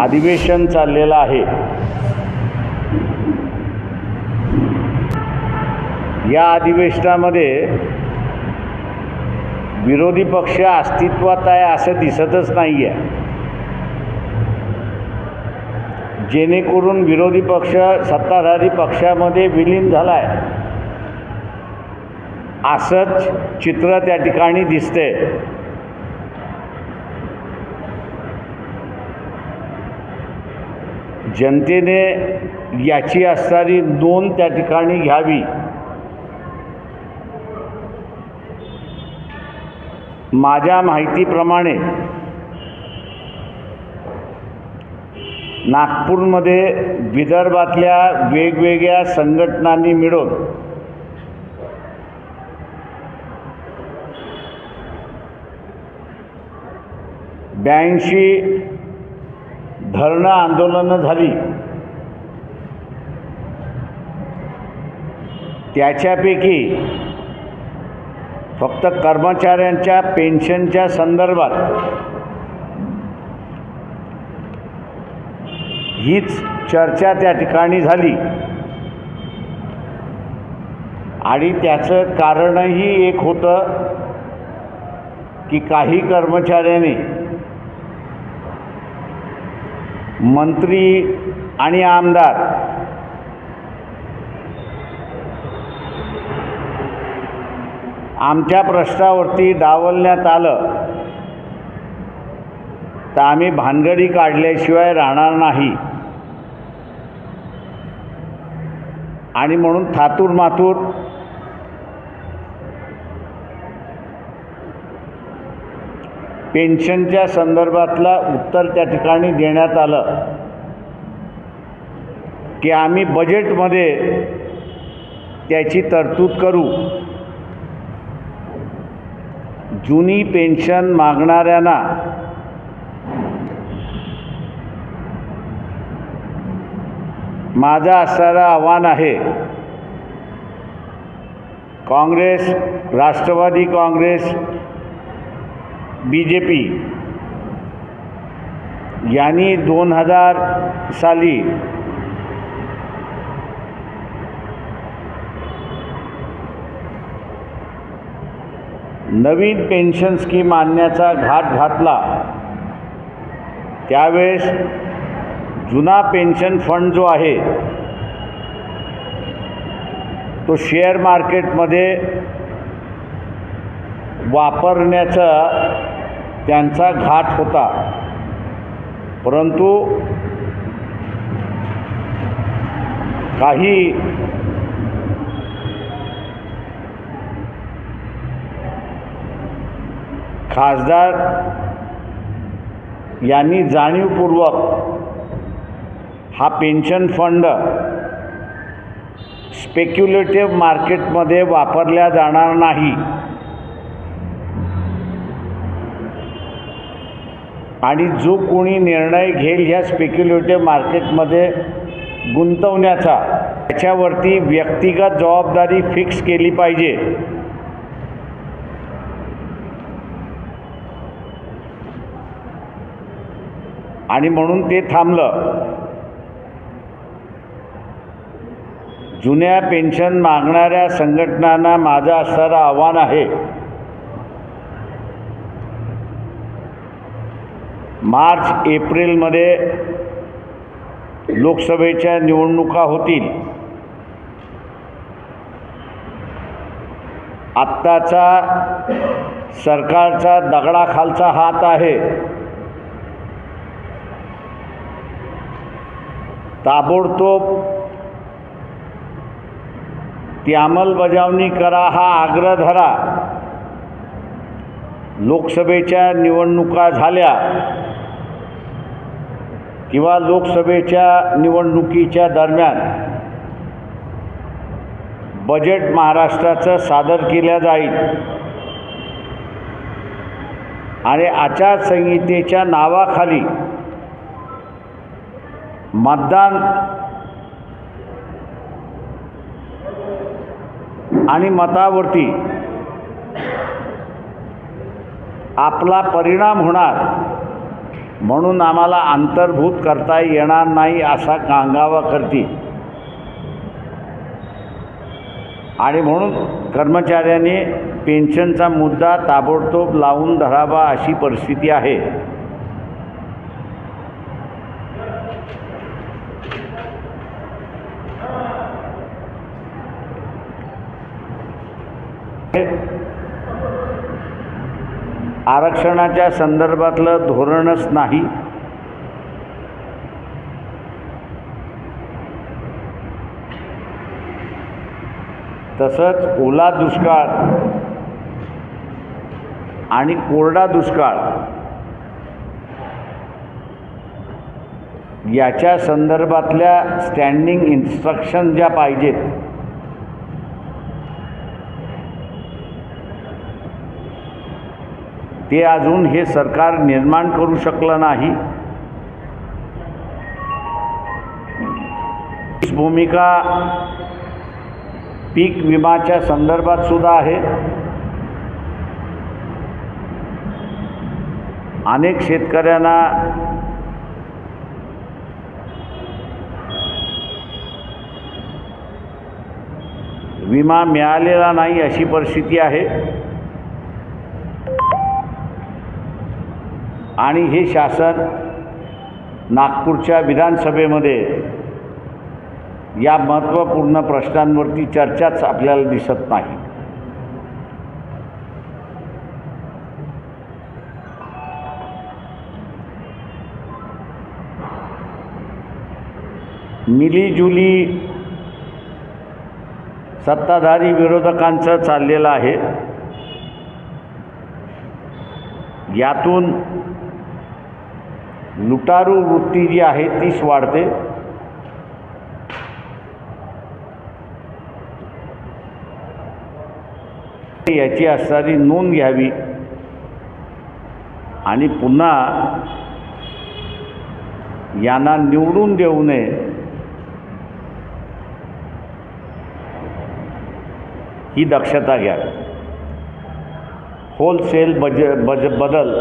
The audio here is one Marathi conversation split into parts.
अधिवेशन चाललेलं आहे. या अधिवेशनामध्ये विरोधी पक्ष अस्तित्वात आहे असं दिसतच नाही आहे जेणेकरून विरोधी पक्ष सत्ताधारी पक्षामध्ये विलीन झाला आहे असंच चित्र त्या ठिकाणी दिसते जनतेने याची असणारी नोंद त्या ठिकाणी घ्यावी. माझ्या माहितीप्रमाणे नागपूरमध्ये विदर्भातल्या वेगवेगळ्या संघटनांनी मिळून ब्याऐंशी धरणं आंदोलनं झाली. त्याच्यापैकी फक्त कर्मचाऱ्यांच्या पेन्शनच्या संदर्भात हीच चर्चा त्या ठिकाणी झाली. आणि त्याचं कारणही एक होतं की काही कर्मचाऱ्यांनी मंत्री आणि आमदार. आमच्या प्रश्नावरती डावलण्यात आलं तर आम्ही भानगडी काढल्याशिवाय राहणार नाही. आणि म्हणून थातूर मातूर पेन्शनच्या संदर्भातला उत्तर त्या ठिकाणी देण्यात आलं. की आम्ही बजेटमध्ये त्याची तरतूद करू. जुनी पेन्शन मागणाऱ्यांना माझा असणारं आव्हान आहे. Congress Rashtrawadi Congress B J P यांनी दोन हजार साली नवीन पेन्शन स्कीम आणण्याचा घाट घातला. त्यावेळेस जुना पेन्शन फंड जो आहे तो शेअर मार्केटमध्ये वापरण्याचा त्यांचा घाट होता. परंतु काही खासदार यांनी जाणीवपूर्वक हा पेन्शन फंड स्पेक्युलेटिव्ह मार्केटमध्ये वापरल्या जाणार नाही. आणि जो कोणी निर्णय घेईल ह्या स्पेक्युलेटिव्ह मार्केटमध्ये गुंतवण्याचा त्याच्यावरती व्यक्तिगत जबाबदारी फिक्स केली पाहिजे. आणि म्हणून ते थांबलं. जुन्या पेन्शन मागणाऱ्या संघटनांना माझं असणारं आव्हान आहे. मार्च एप्रिलमध्ये लोकसभेच्या निवडणुका होतील. आत्ताचा सरकारचा दगडाखालचा हात आहे. ताबडतोब ती अंमलबजावणी करा हा आग्रह धरा. लोकसभेच्या निवडणुका झाल्या. किंवा लोकसभेच्या निवडणुकीच्या दरम्यान बजेट महाराष्ट्राचं सादर केलं जाईल. आणि आचारसंहितेच्या नावाखाली मतदान आणि मतावरती आपला परिणाम होणार. म्हणून आम्हाला अंतर्भूत करता येणार नाही असा कांगावा करती आणि म्हणून कर्मचाऱ्यांनी पेन्शनचा मुद्दा ताबडतोब लावून धरावा अशी परिस्थिती आहे. आरक्षणाच्या संदर्भातलं धोरणच नाही. तसंच ओला दुष्काळ आणि कोरडा दुष्काळ याच्या संदर्भातल्या स्टँडिंग इन्स्ट्रक्शन ज्या पाहिजेत ते अजून हे सरकार निर्माण करू शकलं नाही. भूमिका पीक विमाच्या संदर्भात सुद्धा आहे. अनेक शेतकऱ्यांना विमा मिळालेला नाही अशी परिस्थिती आहे. आणि हे शासन नागपूरच्या विधानसभेमध्ये या महत्त्वपूर्ण प्रश्नांवरती चर्चाच आपल्याला दिसत नाही. मिलीजुली सत्ताधारी विरोधकांचं चाललेलं आहे. यातून लुटारू वृत्ती जी आहे तीच वाढते. याची असणारी नोंद घ्यावी. आणि पुन्हा यांना निवडून देऊ नये. ही दक्षता घ्या. होलसेल बज बज बदल.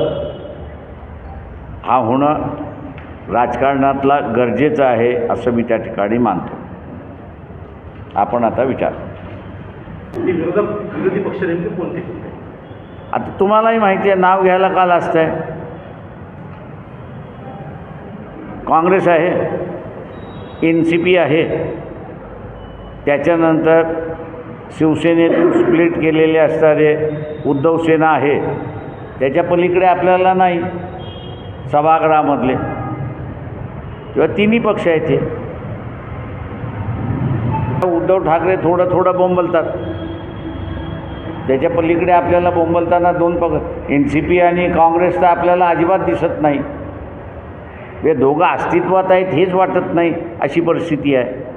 हा होणं राजकारणातला गरजेचं आहे असं मी त्या ठिकाणी मानतो. आपण आता विचार. विरोधी पक्ष नेमके कोणते? कोणते आता तुम्हालाही माहिती आहे नाव घ्यायला का लाजत आहे काँग्रेस आहे एन सी पी आहे. त्याच्यानंतर शिवसेनेतून स्प्लिट केलेले असणारे उद्धव सेना आहे. त्याच्या पलीकडे आपल्याला नाही. सभागृहामधले. किंवा तिन्ही पक्ष आहेत ते. उद्धव ठाकरे थोडं थोडं बोंबलतात. त्याच्या पलीकडे आपल्याला बोंबलताना दोन पक्ष एन सी पी आणि काँग्रेस तर आपल्याला अजिबात दिसत नाही. हे दोघं अस्तित्वात आहेत हेच वाटत नाही अशी परिस्थिती आहे.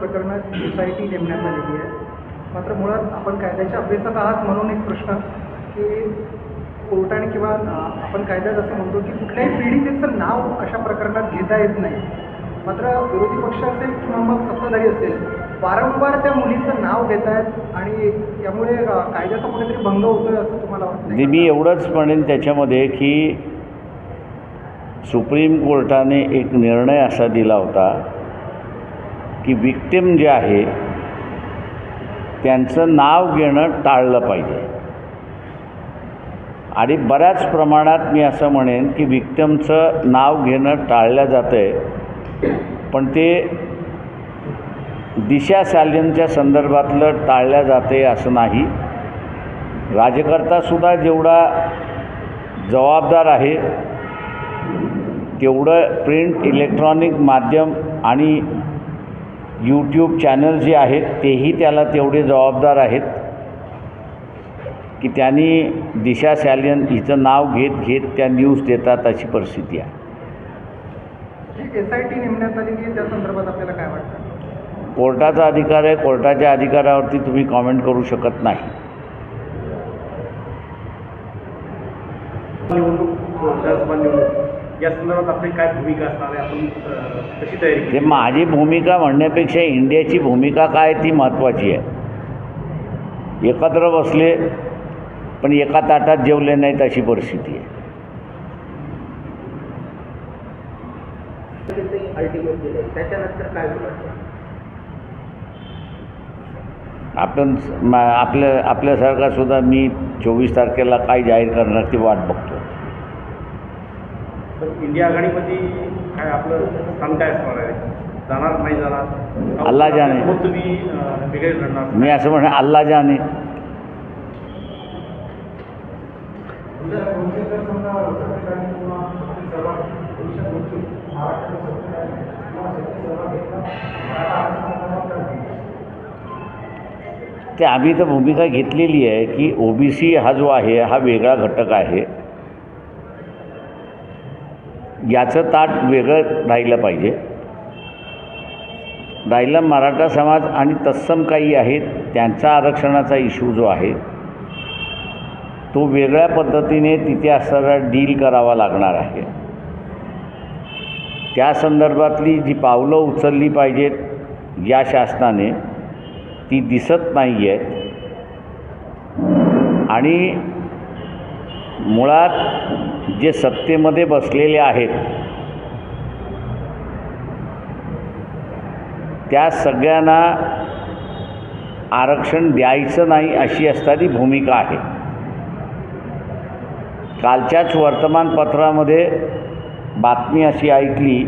प्रकरणात सोसायटी नेमण्यात आलेली आहे. मात्र मुळात आपण कायद्याच्या अभ्यासात आहात म्हणून एक प्रश्न की कोर्टाने किंवा आपण कायद्यात असं म्हणतो की कुठल्याही पीडितेचं नाव अशा प्रकरणात घेता येत नाही. मात्र विरोधी पक्ष असेल किंवा मग सत्ताधारी असेल वारंवार त्या मुलीचं नाव घेत आहेत आणि यामुळे अं, कायद्याचा कुठेतरी भंग होतोय असं तुम्हाला वाटतं मी एवढंच म्हणेन त्याच्यामध्ये की सुप्रीम कोर्टाने एक निर्णय असा दिला होता की विक्टिम जे आहे त्यांचं नाव घेणं टाळलं पाहिजे. आणि बऱ्याच प्रमाणात मी असं म्हणेन की विक्टमचं नाव घेणं टाळलं जातं आहे पण ते दिशा सॅलियनच्या संदर्भातलं टाळलं जाते असं नाही. राजकर्तासुद्धा जेवढा जबाबदार आहे तेवढं प्रिंट इलेक्ट्रॉनिक माध्यम आणि यूट्यूब चॅनल जे आहेत तेही त्याला तेवढे जबाबदार आहेत की त्यांनी दिशा सॅलियन हिचं नाव घेत घेत त्या न्यूज देतात अशी परिस्थिती आहे. एस आय टी नेमण्यात आलेली आहे त्या संदर्भात आपल्याला काय वाटतं? कोर्टाचा अधिकार आहे कोर्टाच्या अधिकारावरती तुम्ही कॉमेंट करू शकत नाही. निवडणूक या संदर्भात आपली काय भूमिका असणार आहे? आपण कशी तयारी ते माझी भूमिका म्हणण्यापेक्षा इंडियाची भूमिका काय ती महत्त्वाची आहे. एकत्र बसले पण एका ताटात जेवले नाहीत अशी परिस्थिती आहे. आपण मा आपल्या आपल्यासारखा सुद्धा मी चोवीस तारखेला काय जाहीर करणार ती वाट बघतो पण इंडिया आघाडीमध्ये काय आपलं स्थान काय असणार आहे? जाणार नाही जाणार? अल्ला जाणे. मग तुम्ही अं, वेगळे लढणार मी असं म्हणा अल्ला जाने. ते आम्ही तर भूमिका घेतलेली आहे की ओबीसी हा जो आहे हा वेगळा घटक आहे. याचं ताट वेगळं राहिलं पाहिजे. राहिला मराठा समाज आणि तत्सम काही आहेत त्यांचा आरक्षणाचा इश्यू जो आहे तो वेगळ्या पद्धतीने तिथे असणारा डील करावा लागणार आहे. त्या संदर्भातली जी पावलं उचलली पाहिजेत या शासनाने ती दिसत नाही आहेत आणि मुळात जे सत्तेमध्ये बसलेले आहेत त्या सगळ्यांना आरक्षण द्यायचं नाही अशी असणारी भूमिका आहे. कालच्याच वर्तमानपत्रामध्ये बातमी अशी ऐकली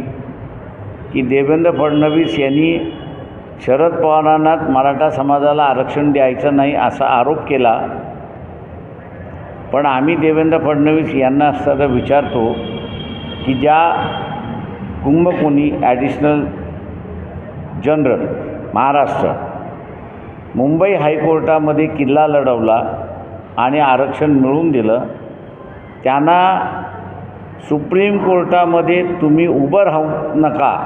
की देवेंद्र फडणवीस यांनी शरद पवारांना मराठा समाजाला आरक्षण द्यायचं नाही असा आरोप केला. पण आम्ही देवेंद्र फडणवीस यांना असताना विचारतो की ज्या कुंभकोणी ॲडिशनल जनरल महाराष्ट्र मुंबई हायकोर्टामध्ये किल्ला लढवला आणि आरक्षण मिळवून दिलं त्यांना सुप्रीम कोर्टामध्ये तुम्ही उभं राहू नका.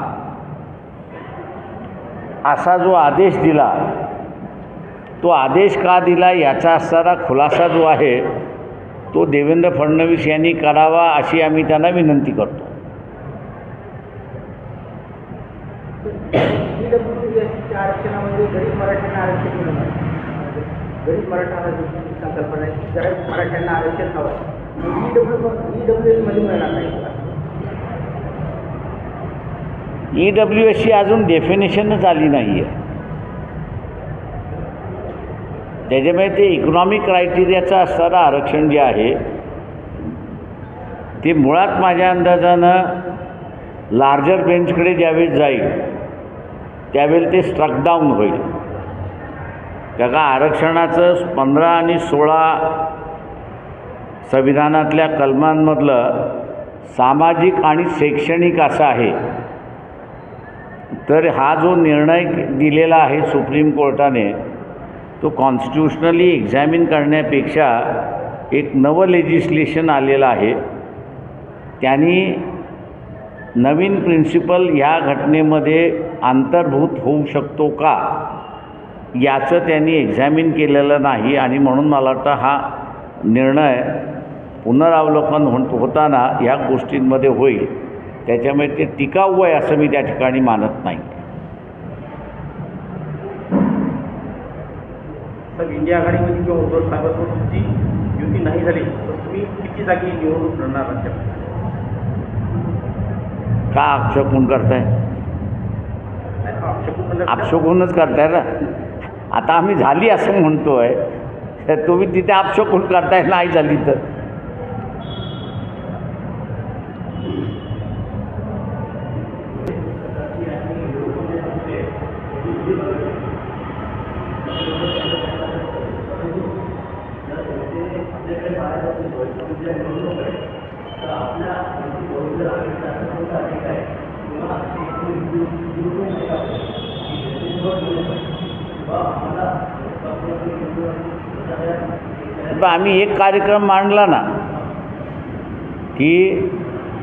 असा जो आदेश दिला तो आदेश का दिला याचा असणारा खुलासा जो आहे तो देवेंद्र फडणवीस यांनी करावा अशी आम्ही त्यांना विनंती करतो. ईडब्ल्यूएसच्या आरक्षणामध्ये गरीब मराठ्यांना आरक्षण मिळणार गरीब मराठा आरक्षणाची संकल्पना आहे. गरीब मराठ्यांना आरक्षण हवं आहे. ईडब्ल्यू ईडब्ल्यू एसमध्ये मिळणार नाही. ई डब्ल्यू एसची अजून डेफिनेशनच आली नाही आहे त्याच्यामुळे ते इकॉनॉमिक क्रायटेरियाचं असणारं आरक्षण जे आहे ते मुळात माझ्या अंदाजानं लार्जर बेंचकडे ज्यावेळेस जाईल त्यावेळेस ते स्ट्रक डाऊन होईल. त्या का आरक्षणाचं पंधरा आणि सोळा संविधानातल्या कलमांमधलं सामाजिक आणि शैक्षणिक असं आहे तर हा जो निर्णय दिलेला आहे सुप्रीम कोर्टाने तो कॉन्स्टिट्युशनली एक्झामिन करण्यापेक्षा एक नवं लेजिस्लेशन आलेलं आहे. त्यांनी नवीन प्रिन्सिपल ह्या घटनेमध्ये अंतर्भूत होऊ शकतो का? याचं त्यांनी एक्झामिन केलेलं नाही आणि म्हणून मला वाटतं हा निर्णय पुनरावलोकन होत होताना ह्या गोष्टींमध्ये होईल. त्याच्यामुळे ते टिकाऊ आहे असं मी त्या ठिकाणी मानत नाही. तर इंडिया आघाडीमध्ये किंवा उद्धव साहेबांसोबत तुमची युती नाही झाली तर तुम्ही किती जागी निवडणूक लढणार राज्यात का अपशकून करताय? अपशकूनच करताय? ना? आता आम्ही झाली असं म्हणतो आहे तर तुम्ही तिथे अपशकून करताय? नाही झाली तर. पण आम्ही एक कार्यक्रम मांडला ना की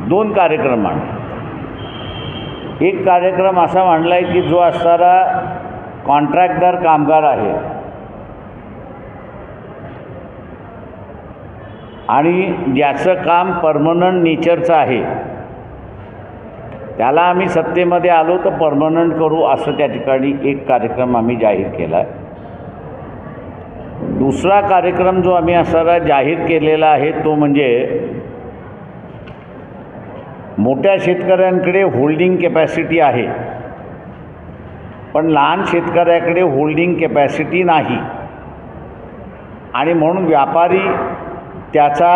दोन कार्यक्रम मांडले. एक कार्यक्रम असा मांडला आहे की जो असणारा कॉन्ट्रॅक्टदार कामगार आहे आणि ज्याचं काम परमनंट नेचरचं आहे त्याला आम्ही सत्तेमध्ये आलो तर परमनंट करू असं त्या ठिकाणी एक कार्यक्रम आम्ही जाहीर केला आहे दुसरा कार्यक्रम जो आम्ही असणारा जाहीर केलेला आहे तो म्हणजे मोठ्या शेतकऱ्यांकडे होल्डिंग कॅपॅसिटी आहे. पण लहान शेतकऱ्याकडे होल्डिंग कॅपॅसिटी नाही. आणि म्हणून व्यापारी त्याचा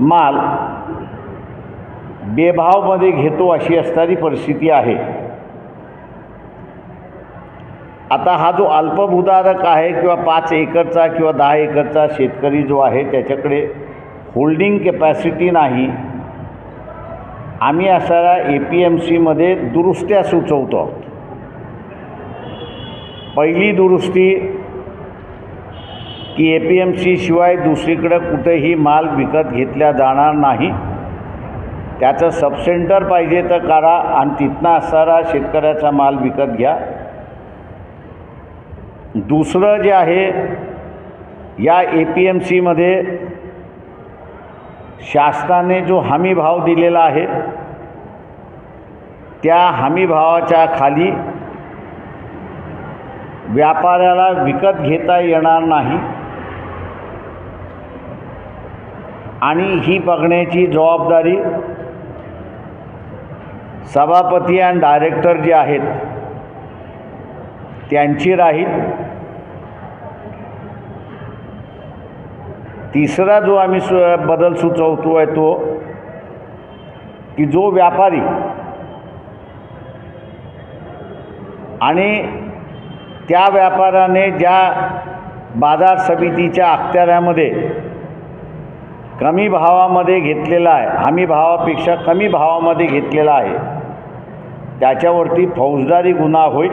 माल बेभावमध्ये घेतो अशी असणारी परिस्थिती आहे. आता हा जो अल्पभूधारक आहे किंवा पाच एकरचा किंवा दहा एकरचा शेतकरी जो आहे त्याच्याकडे होल्डिंग कॅपॅसिटी नाही. आम्ही असा ए पी एम सीमध्ये दुरुस्त्या सुचवतो. आहोत पहिली दुरुस्ती की ए पी एम सी शिवाय दुसरीकडं कुठेही माल विकत घेतला जाणार नाही. त्याचं सबसेंटर पाहिजे तर करा आणि तिथनं असणारा शेतकऱ्याचा माल विकत घ्या. दुसरं जे आहे या ए पी एम सीमध्ये शासनाने जो हमी भाव दिलेला आहे त्या हमी भावाच्या खाली व्यापाऱ्याला विकत घेता येणार नाही. आणि ही बघण्याची जबाबदारी सभापती अँड डायरेक्टर जे आहेत त्यांची राहील. तिसरा जो आम्ही सु बदल सुचवतो आहे तो की जो व्यापारी आणि त्या व्यापाराने ज्या बाजार समितीच्या अखत्याऱ्यामध्ये कमी भावामध्ये घेतलेला आहे हमी भावापेक्षा कमी भावामध्ये घेतलेला आहे त्याच्यावरती फौजदारी गुन्हा होईल.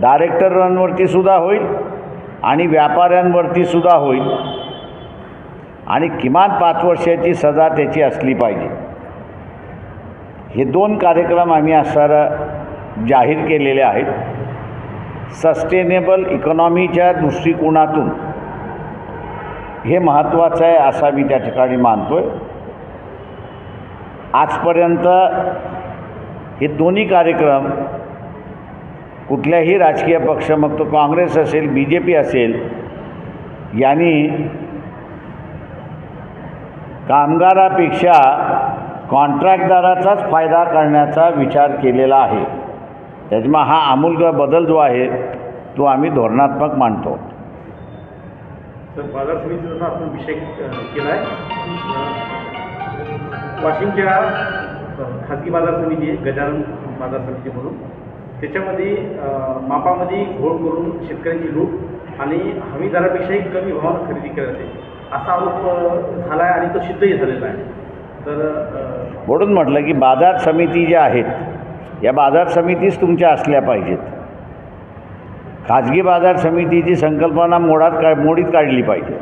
डायरेक्टरांवरती सुद्धा होईल आणि व्यापाऱ्यांवरती सुद्धा होईल. आणि किमान पाच वर्षाची सजा त्याची असली पाहिजे. हे दोन कार्यक्रम आम्ही असणारा जाहीर केलेले आहेत. सस्टेनेबल इकॉनॉमीच्या दृष्टिकोनातून हे महत्त्वाचं आहे असा मी त्या ठिकाणी मानतो आहे आजपर्यंत हे दोन्ही कार्यक्रम कुठल्याही राजकीय पक्ष मग तो काँग्रेस असेल बी जे पी असेल यांनी कामगारापेक्षा कॉन्ट्रॅक्टदाराचाच फायदा करण्याचा विचार केलेला आहे. त्याच्यामुळे हा आमूलग बदल जो आहे तो आम्ही धोरणात्मक मानतो. तर बाजार समितीचा आपण विषय केला आहे वाशिमच्या खाजगी बाजार समिती गजानन बाजार समिती म्हणून. त्याच्यामध्ये मापामध्ये घोळ करून शेतकऱ्यांची लूट आणि हमीदरापेक्षाही कमी भावानं खरेदी केली जाते. असा आरोप झाला आहे आणि तो सिद्धही झालेला आहे. तर म्हणून म्हटलं की बाजार समिती ज्या आहेत या बाजार समितीच तुमच्या असल्या पाहिजेत. खाजगी बाजार समितीची संकल्पना मोडात का मोडीत काढली पाहिजे.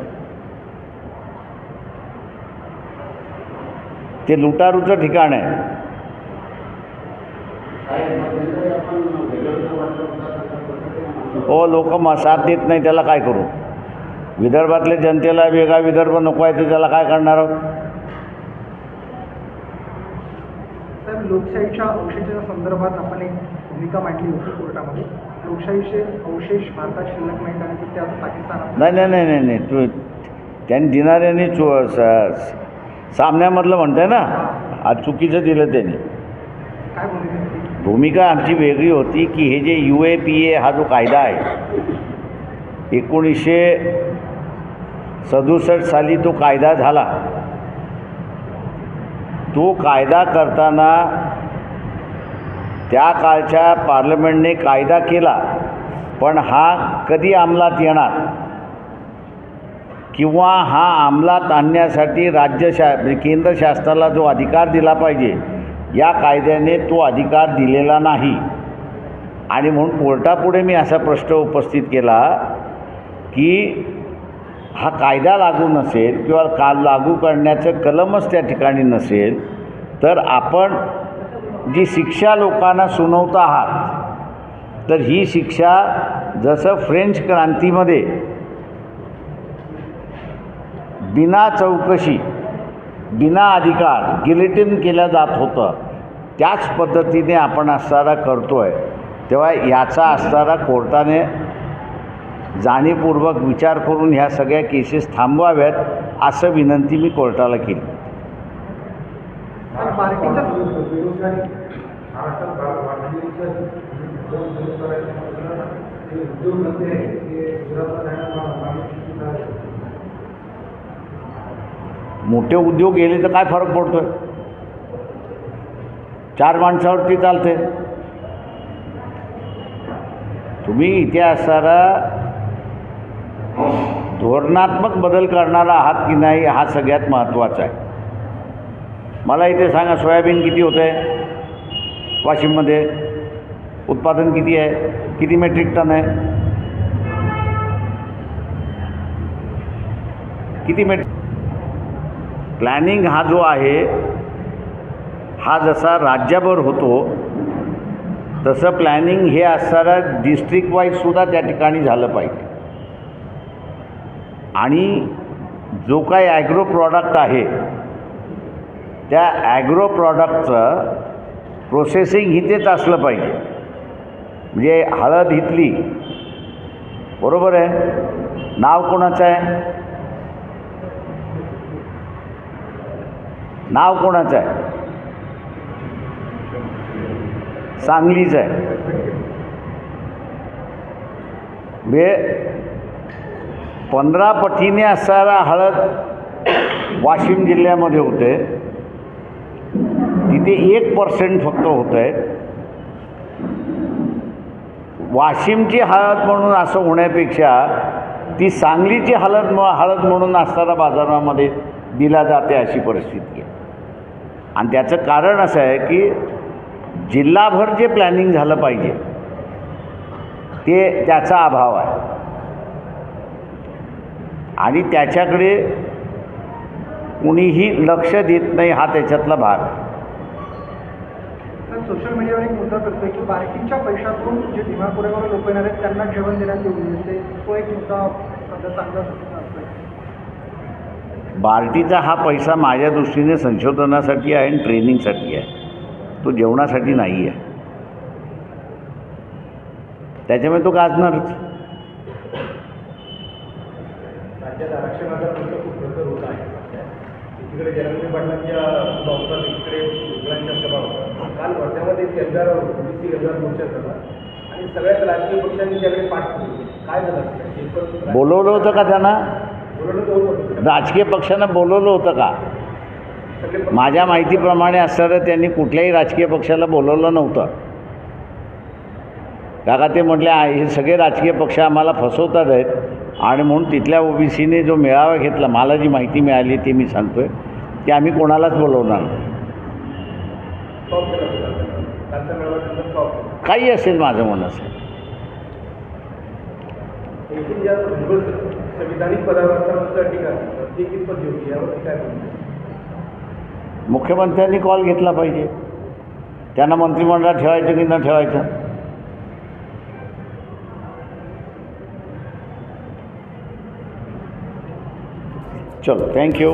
ते लुटारूचं ठिकाण आहे. हो लोक मग साथ देत नाही त्याला काय करू? विदर्भातल्या जनतेला वेगळा विदर्भ नको आहे तर त्याला काय करणार आहोत? लोकशाहीच्या अवशेषाच्या संदर्भात आपण एक भूमिका मांडली होती कोर्टामध्ये. लोकशाहीचे अवशेष भारतात शिल्लक नाहीत आणि ते पाकिस्तानात नाही नाही नाही नाही तू त्यांनी दिणाऱ्यांनी चु सामन्यामधलं म्हणताय ना? आज चुकीचं दिलं त्यांनी. भूमिका आमची वेगळी होती की हे जे यू ए पी ए हा जो कायदा आहे एकोणीसशे सदुसष्ट साली तो कायदा झाला. तो कायदा करताना त्या काळच्या पार्लमेंटने कायदा केला पण हा कधी अंमलात येणार? किंवा हा अंमलात आणण्यासाठी राज्य शा म्हणजे केंद्र शासनाला जो अधिकार दिला पाहिजे या कायद्याने तो अधिकार दिलेला नाही. आणि म्हणून कोर्टापुढे मी असा प्रश्न उपस्थित केला की हा कायदा लागू नसेल किंवा का लागू करण्याचं कलमच त्या ठिकाणी नसेल तर आपण जी शिक्षा लोकांना सुनावता आहात तर ही शिक्षा जसं फ्रेंच क्रांतीमध्ये बिना चौकशी बिना अधिकार गिलेटिन केलं जात होतं. त्याच पद्धतीने आपण असणारा करतो आहे तेव्हा याचा असणारा कोर्टाने जाणीवपूर्वक विचार करून ह्या सगळ्या केसेस थांबवाव्यात असं विनंती मी कोर्टाला केली. आणि मोठे उद्योग गेले तर काय फरक पडतोय? चार माणसावरती चालते तुम्ही इथे असणारा धोरणात्मक बदल करणारा आहात की नाही हा सगळ्यात महत्त्वाचा आहे. मला इथे सांगा सोयाबीन किती होतं आहे वाशिममध्ये. उत्पादन किती आहे? किती मेट्रिक टन आहे? किती मेट्रिक प्लॅनिंग हा जो आहे हा जसा राज्यभर होतो तसं प्लॅनिंग हे असणारा डिस्ट्रिक्ट वाईजसुद्धा त्या ठिकाणी झालं पाहिजे. आणि जो काय ॲग्रो प्रॉडक्ट आहे त्या ॲग्रो प्रॉडक्टचं प्रोसेसिंग इथेच असलं पाहिजे. म्हणजे हळद इथली बरोबर आहे? नाव कोणाचं आहे? नाव कोणाचं आहे? सांगलीचं आहे. म्हणजे पंधरा पटीने असणारा हळद वाशिम जिल्ह्यामध्ये होते तिथे एक पर्सेंट फक्त होत आहे वाशिमची हळद म्हणून असं होण्यापेक्षा ती सांगलीची हळद हळद म्हणून असणारा बाजारामध्ये दिला जाते अशी परिस्थिती आहे. आणि त्याचं कारण असं आहे की जिल्हाभर जे प्लॅनिंग झालं पाहिजे ते त्याचा अभाव आहे. आणि त्याच्याकडे कुणीही लक्ष देत नाही हा त्याच्यातला भाग. आहे तर सोशल मीडियावर एक मुद्दा करतोय की पार्किंगच्या पैशातून जे दिमापुऱ्यावर लोक येणार आहेत त्यांना जेवण देण्यात येऊ नये ते तो एक मुद्दा सध्या चांगला बार्टीचा हा पैसा माझ्या दृष्टीने संशोधनासाठी आहे आणि ट्रेनिंगसाठी आहे. तो जेवणासाठी नाही आहे. त्याच्यामुळे तो गाजणारच. बोलवलं होतं का त्यांना. राजकीय पक्षानं बोलवलं होतं का? माझ्या माहितीप्रमाणे असणारं त्यांनी कुठल्याही राजकीय पक्षाला बोलवलं नव्हतं. काका ते म्हटले हे सगळे राजकीय पक्ष आम्हाला फसवतात आहेत आणि म्हणून तिथल्या ओबीसीने जो मेळावा घेतला मला जी माहिती मिळाली ती मी सांगतो आहे की आम्ही कोणालाच बोलवणार काही असेल माझं मन असेल संविधानिक पदावर असताना ती कितपत योग्य काय मुख्यमंत्र्यांनी कॉल घेतला पाहिजे. त्यांना मंत्रिमंडळात ठेवायचं की न ठेवायचं? चलो थँक्यू